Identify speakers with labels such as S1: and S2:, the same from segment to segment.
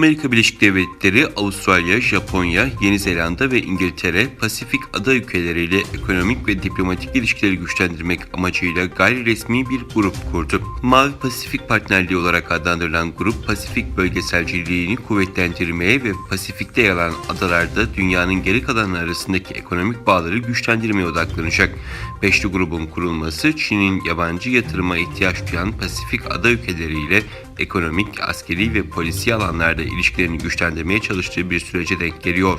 S1: Amerika Birleşik Devletleri, Avustralya, Japonya, Yeni Zelanda ve İngiltere, Pasifik ada ülkeleriyle ekonomik ve diplomatik ilişkileri güçlendirmek amacıyla gayri resmi bir grup kurdu. Mavi Pasifik Partnerliği olarak adlandırılan grup, Pasifik bölgeselciliğini kuvvetlendirmeye ve Pasifik'te yer alan adalarda dünyanın geri kalanları arasındaki ekonomik bağları güçlendirmeye odaklanacak. Beşli grubun kurulması, Çin'in yabancı yatırıma ihtiyaç duyan Pasifik ada ülkeleriyle ekonomik, askeri ve polisi alanlarda ilişkilerini güçlendirmeye çalıştığı bir sürece denk geliyor.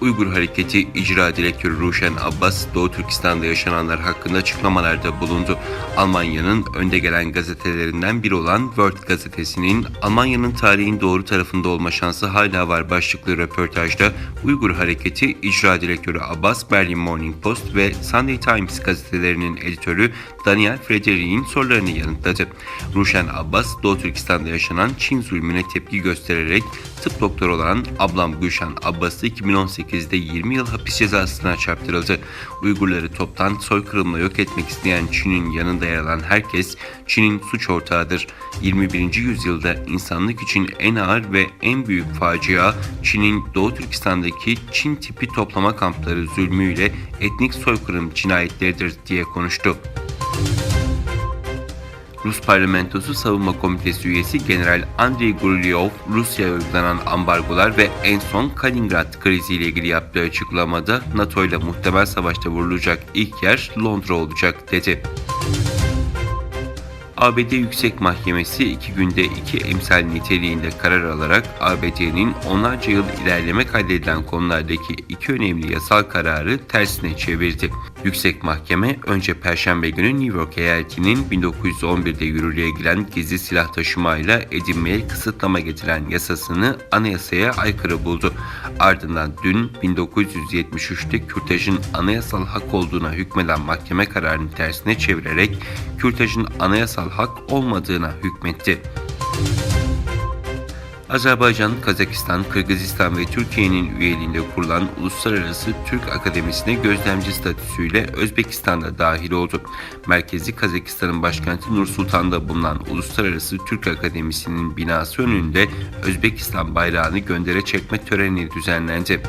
S1: Uygur Hareketi İcra Direktörü Ruşen Abbas, Doğu Türkistan'da yaşananlar hakkında açıklamalarda bulundu. Almanya'nın önde gelen gazetelerinden biri olan World gazetesinin Almanya'nın tarihin doğru tarafında olma şansı hala var başlıklı röportajda Uygur Hareketi İcra Direktörü Abbas, Berlin Morning Post ve Sunday Times gazetelerinin editörü Daniel Frederick'in sorularını yanıtladı. Ruşen Abbas, Doğu Türkistan'da yaşanan Çin zulmüne tepki göstererek tıp doktoru olan ablam Gülşen Abbas'ı 2018'de 20 yıl hapis cezasına çarptırıldı. Uygurları toptan soykırımla yok etmek isteyen Çin'in yanında yer alan herkes Çin'in suç ortağıdır. 21. yüzyılda insanlık için en ağır ve en büyük facia Çin'in Doğu Türkistan'daki Çin tipi toplama kampları zulmüyle etnik soykırım cinayetleridir diye konuştu. Rus Parlamentosu Savunma Komitesi üyesi General Andrei Guryov, Rusya'ya uygulanan ambargolar ve en son Kaliningrad kriziyle ilgili yaptığı açıklamada NATO ile muhtemel savaşta vurulacak ilk yer Londra olacak dedi. ABD Yüksek Mahkemesi iki günde iki emsal niteliğinde karar alarak ABD'nin onlarca yıl ilerleme kaydedilen konulardaki iki önemli yasal kararı tersine çevirdi. Yüksek Mahkeme önce Perşembe günü New York eyaletinin 1911'de yürürlüğe giren gizli silah taşımayla edinmeye kısıtlama getiren yasasını anayasaya aykırı buldu. Ardından dün 1973'te kürtajın anayasal hak olduğuna hükmeden mahkeme kararını tersine çevirerek kürtajın anayasal hak olmadığına hükmetti. Azerbaycan, Kazakistan, Kırgızistan ve Türkiye'nin üyeliğinde kurulan Uluslararası Türk Akademisi'ne gözlemci statüsüyle Özbekistan'da dahil oldu. Merkezi Kazakistan'ın başkenti Nur Sultan'da bulunan Uluslararası Türk Akademisi'nin binası önünde Özbekistan bayrağını göndere çekme töreni düzenlendi.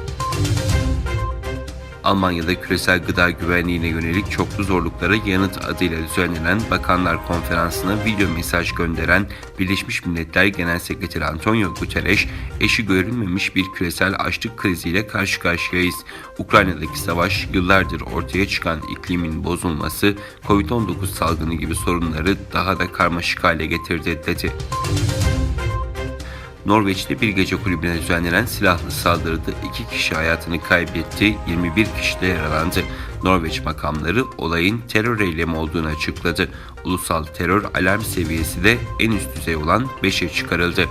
S1: Almanya'da küresel gıda güvenliğine yönelik çoklu zorluklara yanıt adıyla düzenlenen Bakanlar Konferansı'na video mesaj gönderen Birleşmiş Milletler Genel Sekreteri Antonio Guterres, eşi görülmemiş bir küresel açlık kriziyle karşı karşıyayız. Ukrayna'daki savaş, yıllardır ortaya çıkan iklimin bozulması, Covid-19 salgını gibi sorunları daha da karmaşık hale getirdi dedi. Norveç'te bir gece kulübüne düzenlenen silahlı saldırıda iki kişi hayatını kaybetti, 21 kişi de yaralandı. Norveç makamları olayın terör eylemi olduğunu açıkladı. Ulusal terör alarm seviyesi de en üst düzey olan 5'e çıkarıldı.